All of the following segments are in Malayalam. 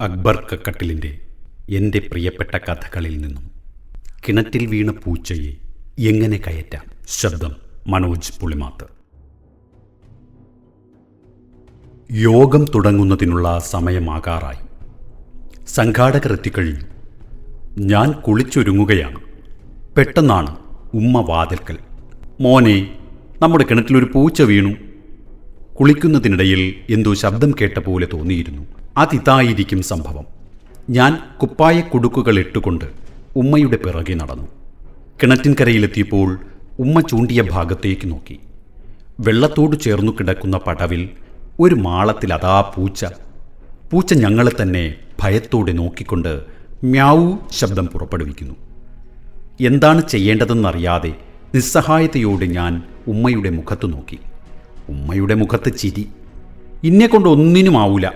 അക്ബർ കക്കട്ടിലിന്റെ എന്റെ പ്രിയപ്പെട്ട കഥകളിൽ നിന്നും കിണറ്റിൽ വീണ പൂച്ചയെ എങ്ങനെ കയറ്റാം? ശബ്ദം മനോജ് പുളിമാത്ത്. യോഗം തുടങ്ങുന്നതിനുള്ള സമയമാകാറായി. സംഘാടകർ എത്തിക്കഴിഞ്ഞു. ഞാൻ കുളിച്ചൊരുങ്ങുകയാണ്. പെട്ടെന്നാണ് ഉമ്മ വാതിൽക്കൽ. മോനെ നമ്മുടെ കിണറ്റിലൊരു പൂച്ച വീണു. കുളിക്കുന്നതിനിടയിൽ എന്തോ ശബ്ദം കേട്ട പോലെ തോന്നിയിരുന്നു. അതിതായിരിക്കും സംഭവം. ഞാൻ കുപ്പായ കുടുക്കുകൾ ഇട്ടുകൊണ്ട് ഉമ്മയുടെ പിറകെ നടന്നു. കിണറ്റിൻകരയിലെത്തിയപ്പോൾ ഉമ്മ ചൂണ്ടിയ ഭാഗത്തേക്ക് നോക്കി. വെള്ളത്തോട് ചേർന്നു കിടക്കുന്ന പടവിൽ ഒരു മാളത്തിൽ അതാ പൂച്ച. പൂച്ച ഞങ്ങളെ തന്നെ ഭയത്തോടെ നോക്കിക്കൊണ്ട് മ്യാവു ശബ്ദം പുറപ്പെടുവിക്കുന്നു. എന്താണ് ചെയ്യേണ്ടതെന്നറിയാതെ നിസ്സഹായതയോടെ ഞാൻ ഉമ്മയുടെ മുഖത്ത് നോക്കി. ഉമ്മയുടെ മുഖത്ത് ചിരി. ഇന്നെ കൊണ്ട് ഒന്നിനും ആവൂല.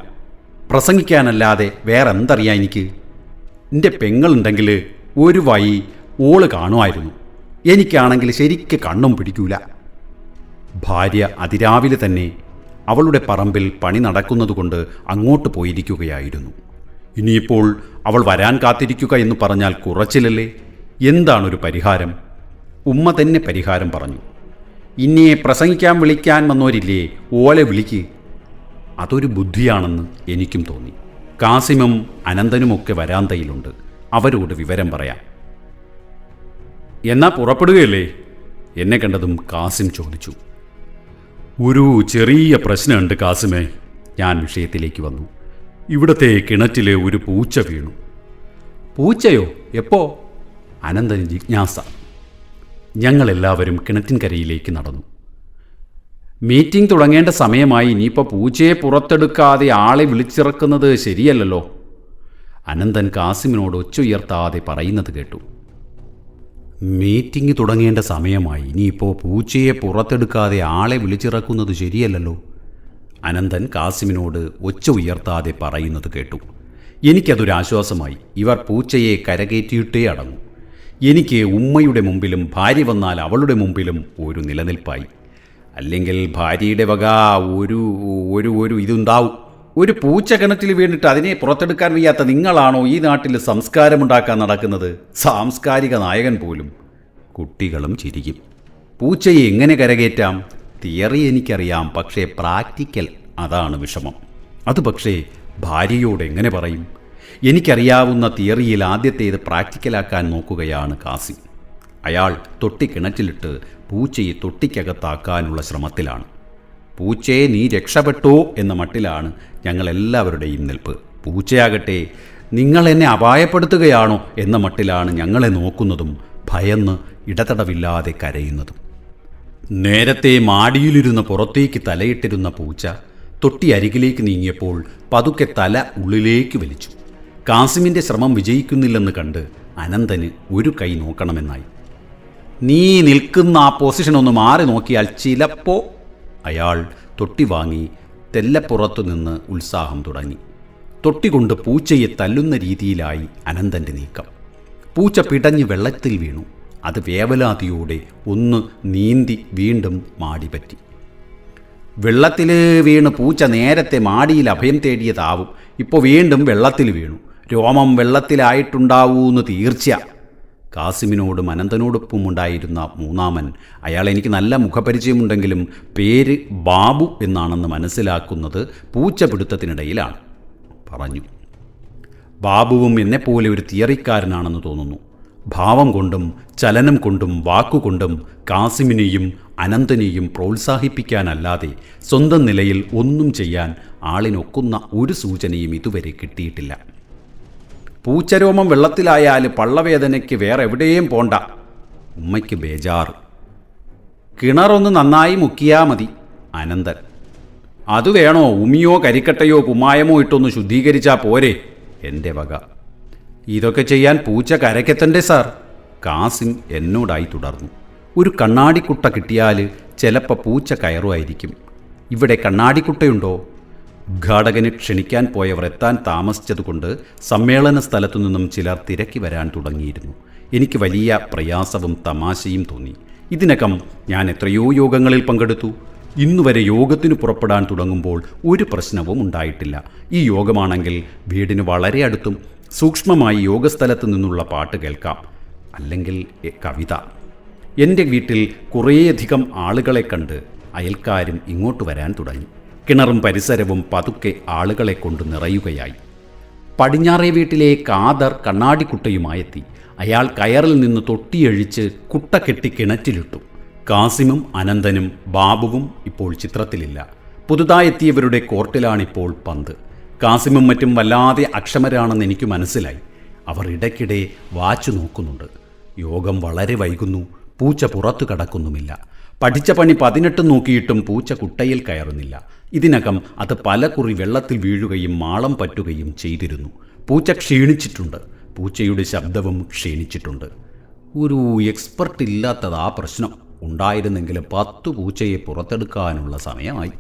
പ്രസംഗിക്കാനല്ലാതെ വേറെ എന്തറിയാം എനിക്ക്? എന്റെ പെങ്ങളുണ്ടെങ്കിൽ ഒരു വഴി ഓൾ കാണുമായിരുന്നു. എനിക്കാണെങ്കിൽ ശരിക്ക് കണ്ണും പിടിക്കൂല. ഭാര്യ അതിരാവിലെ തന്നെ അവളുടെ പറമ്പിൽ പണി നടക്കുന്നതുകൊണ്ട് അങ്ങോട്ട് പോയിരിക്കുകയായിരുന്നു. ഇനിയിപ്പോൾ അവൾ വരാൻ കാത്തിരിക്കുക എന്ന് പറഞ്ഞാൽ കുറച്ചിലല്ലേ? എന്താണൊരു പരിഹാരം? ഉമ്മ തന്നെ പരിഹാരം പറഞ്ഞു. ഇനിയെ പ്രസംഗിക്കാൻ വിളിക്കാൻ വന്നോരില്ലേ? ഓലെ വിളിക്ക്. അതൊരു ബുദ്ധിയാണെന്ന് എനിക്കും തോന്നി. കാസിമും അനന്തനുമൊക്കെ വരാന്തയിലുണ്ട്. അവരോട് വിവരം പറയാം. എന്നാ പുറപ്പെടുകയല്ലേ? എന്നെ കണ്ടതും കാസിം ചോദിച്ചു. ഒരു ചെറിയ പ്രശ്നമുണ്ട് കാസിമേ. ഞാൻ വിഷയത്തിലേക്ക് വന്നു. ഇവിടത്തെ കിണറ്റിലെ ഒരു പൂച്ച വീണു. പൂച്ചയോ? എപ്പോ? അനന്തന് ജിജ്ഞാസ. ഞങ്ങളെല്ലാവരും കിണറ്റിൻകരയിലേക്ക് നടന്നു. മീറ്റിംഗ് തുടങ്ങേണ്ട സമയമായി ഇനിയിപ്പോൾ പൂച്ചയെ പുറത്തെടുക്കാതെ ആളെ വിളിച്ചിറക്കുന്നത് ശരിയല്ലല്ലോ. അനന്തൻ കാസിമിനോട് ഒച്ചുയർത്താതെ പറയുന്നത് കേട്ടു. മീറ്റിംഗ് തുടങ്ങേണ്ട സമയമായി ഇനിയിപ്പോൾ പൂച്ചയെ പുറത്തെടുക്കാതെ ആളെ വിളിച്ചിറക്കുന്നത് ശരിയല്ലല്ലോ. അനന്തൻ കാസിമിനോട് ഒച്ച ഉയർത്താതെ പറയുന്നത് കേട്ടു. എനിക്കതൊരാശ്വാസമായി. ഇവർ പൂച്ചയെ കരകയറ്റിയിട്ടേ അടങ്ങൂ. എനിക്ക് ഉമ്മയുടെ മുമ്പിലും ഭാര്യ വന്നാൽ അവളുടെ മുമ്പിലും ഒരു നിലനിൽപ്പായി. അല്ലെങ്കിൽ ഭാര്യയുടെ വക ഒരു ഒരു ഒരു ഇതുണ്ടാവും. ഒരു പൂച്ച കിണറ്റിൽ വീണിട്ട് അതിനെ പുറത്തെടുക്കാൻ വയ്യാത്ത നിങ്ങളാണോ ഈ നാട്ടിൽ സംസ്കാരമുണ്ടാക്കാൻ നടക്കുന്നത്? സാംസ്കാരിക നായകൻ പോലും കുട്ടികളും ചിരിക്കും. പൂച്ചയെ എങ്ങനെ കരകയറ്റാം? തിയറി എനിക്കറിയാം പക്ഷേ പ്രാക്ടിക്കൽ അതാണ് വിഷമം. അത് പക്ഷേ ഭാര്യയോട് എങ്ങനെ പറയും? എനിക്കറിയാവുന്ന തിയറിയിൽ ആദ്യത്തേത് പ്രാക്ടിക്കലാക്കാൻ നോക്കുകയാണ് കാസി. അയാൾ തൊട്ടി കിണറ്റിലിട്ട് പൂച്ചയെ തൊട്ടിക്കകത്താക്കാനുള്ള ശ്രമത്തിലാണ്. പൂച്ചയെ നീ രക്ഷപ്പെട്ടോ എന്ന മട്ടിലാണ് ഞങ്ങളെല്ലാവരുടെയും നിൽപ്പ്. പൂച്ചയാകട്ടെ നിങ്ങൾ എന്നെ അപായപ്പെടുത്തുകയാണോ എന്ന മട്ടിലാണ് ഞങ്ങളെ നോക്കുന്നതും ഭയന്ന് ഇടതടവില്ലാതെ കരയുന്നതും. നേരത്തെ മാടിയിലിരുന്ന് പുറത്തേക്ക് തലയിട്ടിരുന്ന പൂച്ച തൊട്ടി അരികിലേക്ക് നീങ്ങിയപ്പോൾ പതുക്കെ തല ഉള്ളിലേക്ക് വലിച്ചു. കാസിമിന്റെ ശ്രമം വിജയിക്കുന്നില്ലെന്ന് കണ്ട് അനന്തന് ഒരു കൈ നോക്കണമെന്നായി. നീ നിൽക്കുന്ന ആ പൊസിഷൻ ഒന്ന് മാറി നോക്കിയാൽ ചിലപ്പോൾ അയാൾ തൊട്ടി വാങ്ങി തെല്ലപ്പുറത്തു നിന്ന് ഉത്സാഹം തുടങ്ങി. തൊട്ടി കൊണ്ട് പൂച്ചയെ തല്ലുന്ന രീതിയിലായി അനന്തന്റെ നീക്കം. പൂച്ച പിടഞ്ഞ് വെള്ളത്തിൽ വീണു. അത് വേവലാതിയോടെ ഒന്ന് നീന്തി വീണ്ടും മാടിപറ്റി വെള്ളത്തിൽ വീണ് പൂച്ച നേരത്തെ മാടിയിൽ അഭയം തേടിയതാവും. ഇപ്പോൾ വീണ്ടും വെള്ളത്തിൽ വീണു. രോമം വെള്ളത്തിലായിട്ടുണ്ടാവൂന്ന് തീർച്ച കാസിമിനോടും അനന്തനോടൊപ്പം ഉണ്ടായിരുന്ന മൂന്നാമൻ. അയാൾ എനിക്ക് നല്ല മുഖപരിചയമുണ്ടെങ്കിലും പേര് ബാബു എന്നാണെന്ന് മനസ്സിലാക്കുന്നത് പൂച്ച പിടുത്തത്തിനിടയിലാണ് പറഞ്ഞു. ബാബുവും എന്നെപ്പോലെ ഒരു തിയറിക്കാരനാണെന്ന് തോന്നുന്നു. ഭാവം കൊണ്ടും ചലനം കൊണ്ടും വാക്കുകൊണ്ടും കാസിമിനെയും അനന്തനെയും പ്രോത്സാഹിപ്പിക്കാനല്ലാതെ സ്വന്തം നിലയിൽ ഒന്നും ചെയ്യാൻ ആളിനൊക്കുന്ന ഒരു സൂചനയും ഇതുവരെ കിട്ടിയിട്ടില്ല. പൂച്ചരോമം വെള്ളത്തിലായാൽ പള്ളവേദനയ്ക്ക് വേറെ എവിടെയും പോണ്ട. ഉമ്മയ്ക്ക് ബേജാറ്. കിണറൊന്ന് നന്നായി മുക്കിയാ മതി അനന്തൻ. അത് വേണോ ഉമിയോ കരിക്കട്ടയോ കുമ്മായമോ ഇട്ടൊന്ന് ശുദ്ധീകരിച്ചാൽ പോരെ എന്റെ വക. ഇതൊക്കെ ചെയ്യാൻ പൂച്ച കരക്കെത്തണ്ടേ സാർ? കാസിം എന്നോടായി തുടർന്നു. ഒരു കണ്ണാടിക്കുട്ട കിട്ടിയാൽ ചിലപ്പോൾ പൂച്ച കയറുമായിരിക്കും. ഇവിടെ കണ്ണാടിക്കുട്ടയുണ്ടോ? ഉദ്ഘാടകന് ക്ഷണിക്കാൻ പോയവർ എത്താൻ താമസിച്ചതുകൊണ്ട് സമ്മേളന സ്ഥലത്തു നിന്നും ചിലർ തിരക്കി വരാൻ തുടങ്ങിയിരുന്നു. എനിക്ക് വലിയ പ്രയാസവും തമാശയും തോന്നി. ഇതിനകം ഞാൻ എത്രയോ യോഗങ്ങളിൽ പങ്കെടുത്തു. ഇന്നുവരെ യോഗത്തിന് പുറപ്പെടാൻ തുടങ്ങുമ്പോൾ ഒരു പ്രശ്നവും ഉണ്ടായിട്ടില്ല. ഈ യോഗമാണെങ്കിൽ വീടിന് വളരെ അടുത്തും സൂക്ഷ്മമായി യോഗസ്ഥലത്ത് നിന്നുള്ള പാട്ട് കേൾക്കാം. അല്ലെങ്കിൽ കവിത. എന്റെ വീട്ടിൽ കുറേയധികം ആളുകളെ കണ്ട് അയൽക്കാരും ഇങ്ങോട്ട് വരാൻ തുടങ്ങി. കിണറും പരിസരവും പതുക്കെ ആളുകളെ കൊണ്ട് നിറയുകയായി. പടിഞ്ഞാറേ വീട്ടിലെ കാദർ കണ്ണാടിക്കുട്ടയുമായെത്തി. അയാൾ കയറിൽ നിന്ന് തൊട്ടിയഴിച്ച് കുട്ട കെട്ടി കിണറ്റിലിട്ടു. കാസിമും അനന്തനും ബാബുവും ഇപ്പോൾ ചിത്രത്തിലില്ല. പുതുതായെത്തിയവരുടെ കോർട്ടിലാണിപ്പോൾ പന്ത്. കാസിമും മറ്റും വല്ലാതെ അക്ഷമരാണെന്ന് എനിക്ക് മനസ്സിലായി. അവർ ഇടയ്ക്കിടെ വാച്ചു നോക്കുന്നുണ്ട്. യോഗം വളരെ വൈകുന്നു. പൂച്ച പുറത്തു കടക്കുന്നുമില്ല. പഠിച്ച പണി പതിനെട്ട് നോക്കിയിട്ടും പൂച്ച കുട്ടയിൽ കയറുന്നില്ല. ഇതിനകം അത് പലകുറി വെള്ളത്തിൽ വീഴുകയും മാളം പറ്റുകയും ചെയ്തിരുന്നു. പൂച്ച ക്ഷീണിച്ചിട്ടുണ്ട്. പൂച്ചയുടെ ശബ്ദവും ക്ഷീണിച്ചിട്ടുണ്ട്. ഒരു എക്സ്പെർട്ട് ആ പ്രശ്നം. ഉണ്ടായിരുന്നെങ്കിലും പത്തു പൂച്ചയെ പുറത്തെടുക്കാനുള്ള സമയമായി.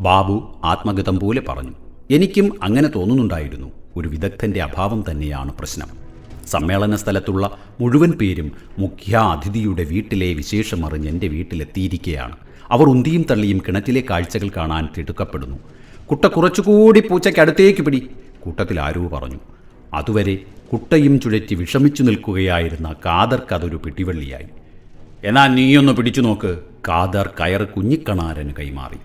ബാബു ആത്മഗതം പോലെ പറഞ്ഞു. എനിക്കും അങ്ങനെ തോന്നുന്നുണ്ടായിരുന്നു. ഒരു വിദഗ്ധന്റെ അഭാവം തന്നെയാണ് പ്രശ്നം. സമ്മേളന സ്ഥലത്തുള്ള മുഴുവൻ പേരും മുഖ്യ അതിഥിയുടെ വീട്ടിലെ വിശേഷമറിഞ്ഞ് എന്റെ വീട്ടിലെത്തിയിരിക്കുകയാണ് അവർ ഉന്തിയും തള്ളിയും കിണറ്റിലെ കാഴ്ചകൾ കാണാൻ തിടുക്കപ്പെടുന്നു. കുട്ട കുറച്ചുകൂടി പൂച്ചയ്ക്ക് അടുത്തേക്ക് പിടി. കൂട്ടത്തിൽ ആരോ പറഞ്ഞു. അതുവരെ കുട്ടയും ചുഴറ്റി വിഷമിച്ചു നിൽക്കുകയായിരുന്ന കാദർക്ക് അതൊരു പിടിവള്ളിയായി. എന്നാ നീയൊന്ന് പിടിച്ചു നോക്ക്. കാദർ കയർ കുഞ്ഞിക്കണാരന് കൈമാറി.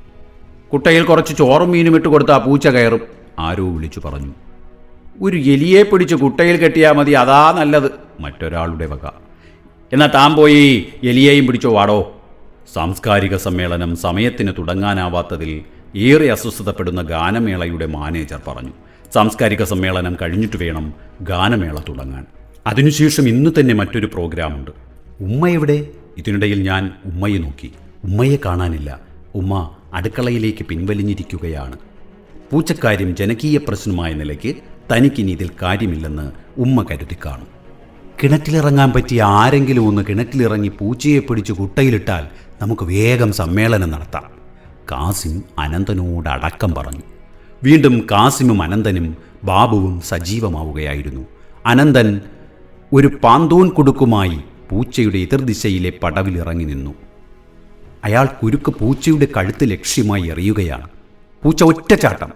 കുട്ടയിൽ കുറച്ച് ചോറും മീനും ഇട്ട് കൊടുത്താൽ പൂച്ച കയറും. ആരോ വിളിച്ചു പറഞ്ഞു. ഒരു എലിയെ പിടിച്ച് കുട്ടയിൽ കെട്ടിയാൽ മതി അതാ നല്ലത്. മറ്റൊരാളുടെ വക. എന്നാൽ താൻ പോയി എലിയേയും പിടിച്ചോ വാടോ. സാംസ്കാരിക സമ്മേളനം സമയത്തിന് തുടങ്ങാനാവാത്തതിൽ ഏറെ അസ്വസ്ഥതപ്പെടുന്ന ഗാനമേളയുടെ മാനേജർ പറഞ്ഞു സാംസ്കാരിക സമ്മേളനം കഴിഞ്ഞിട്ട് വേണം ഗാനമേള തുടങ്ങാൻ. അതിനുശേഷം ഇന്ന് തന്നെ മറ്റൊരു പ്രോഗ്രാമുണ്ട്. ഉമ്മ എവിടെ? ഇതിനിടയിൽ ഞാൻ ഉമ്മയെ നോക്കി. ഉമ്മയെ കാണാനില്ല. ഉമ്മ അടുക്കളയിലേക്ക് പിൻവലിഞ്ഞിരിക്കുകയാണ്. പൂച്ചക്കാര്യം ജനകീയ പ്രശ്നമായ നിലയ്ക്ക് തനിക്കിനി ഇതിൽ കാര്യമില്ലെന്ന് ഉമ്മ കരുതി കാണും കിണറ്റിലിറങ്ങാൻ പറ്റിയ ആരെങ്കിലും ഒന്ന് കിണറ്റിലിറങ്ങി പൂച്ചയെ പിടിച്ച് കുട്ടയിലിട്ടാൽ നമുക്ക് വേഗം സമ്മേളനം നടത്താം. കാസിം അനന്തനോട് അടക്കം പറഞ്ഞു. വീണ്ടും കാസിമും അനന്തനും ബാബുവും സജീവമാവുകയായിരുന്നു. അനന്തൻ ഒരു പാന്തൂൻ കുടുക്കുമായി പൂച്ചയുടെ എതിർദിശയിലെ പടവിലിറങ്ങി നിന്നു. അയാൾ കുരുക്ക് പൂച്ചയുടെ കഴുത്ത് ലക്ഷ്യമായി എറിയുകയാണ്. പൂച്ച ഒറ്റച്ചാട്ടം.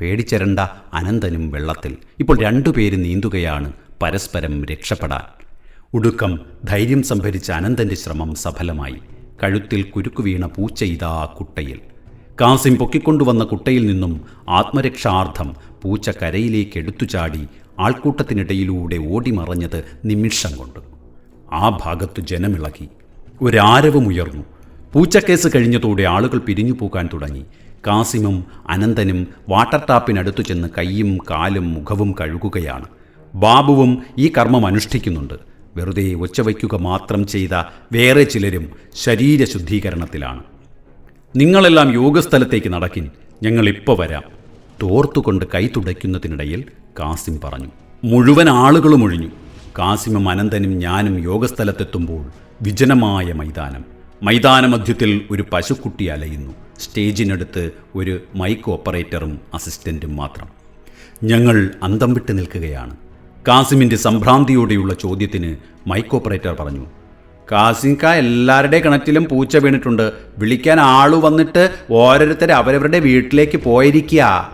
പേടിച്ചരണ്ട അനന്തനും വെള്ളത്തിൽ. ഇപ്പോൾ രണ്ടുപേര് നീന്തുകയാണ് പരസ്പരം രക്ഷപ്പെടാൻ. ഒടുക്കം ധൈര്യം സംഭരിച്ച അനന്തന്റെ ശ്രമം സഫലമായി. കഴുത്തിൽ കുരുക്കു വീണ പൂച്ച ഇതാ കുട്ടയിൽ. കാസിം പൊക്കിക്കൊണ്ടുവന്ന കുട്ടയിൽ നിന്നും ആത്മരക്ഷാർത്ഥം പൂച്ച കരയിലേക്ക് എടുത്തു ചാടി ആൾക്കൂട്ടത്തിനിടയിലൂടെ ഓടിമറഞ്ഞത് നിമിഷം കൊണ്ട്. ആ ഭാഗത്തു ജനമിളകി. ഒരാരവമുയർന്നു പൂച്ചക്കേസ് കഴിഞ്ഞതോടെ ആളുകൾ പിരിഞ്ഞു പോകാൻ തുടങ്ങി. കാസിമും അനന്തനും വാട്ടർ ടാപ്പിനടുത്തു ചെന്ന് കൈയും കാലും മുഖവും കഴുകുകയാണ്. ബാബുവും ഈ കർമ്മം അനുഷ്ഠിക്കുന്നുണ്ട്. വെറുതെ ഒച്ചവയ്ക്കുക മാത്രം ചെയ്ത വേറെ ചിലരും ശരീരശുദ്ധീകരണത്തിലാണ്. നിങ്ങളെല്ലാം യോഗസ്ഥലത്തേക്ക് നടക്കിൻ ഞങ്ങളിപ്പോൾ വരാം. തോർത്തുകൊണ്ട് കൈ തുടയ്ക്കുന്നതിനിടയിൽ കാസിം പറഞ്ഞു. മുഴുവൻ ആളുകളും ഒഴിഞ്ഞു. കാസിമും അനന്തനും ഞാനും യോഗസ്ഥലത്തെത്തുമ്പോൾ വിജനമായ മൈതാനം. മൈതാനമധ്യത്തിൽ ഒരു പശുക്കുട്ടി അലയുന്നു. സ്റ്റേജിനടുത്ത് ഒരു മൈക്ക് ഓപ്പറേറ്ററും അസിസ്റ്റന്റും മാത്രം. ഞങ്ങൾ അന്തം വിട്ട് നിൽക്കുകയാണ്. കാസിമിന്റെ സംഭ്രാന്തിയോടെയുള്ള ചോദ്യത്തിന് മൈക്ക് ഓപ്പറേറ്റർ പറഞ്ഞു കാസിംക എല്ലാവരുടെ കിണറ്റിലും പൂച്ച വീണിട്ടുണ്ട്. വിളിക്കാൻ ആളു വന്നിട്ട് ഓരോരുത്തർ അവരവരുടെ വീട്ടിലേക്ക് പോയിരിക്കുക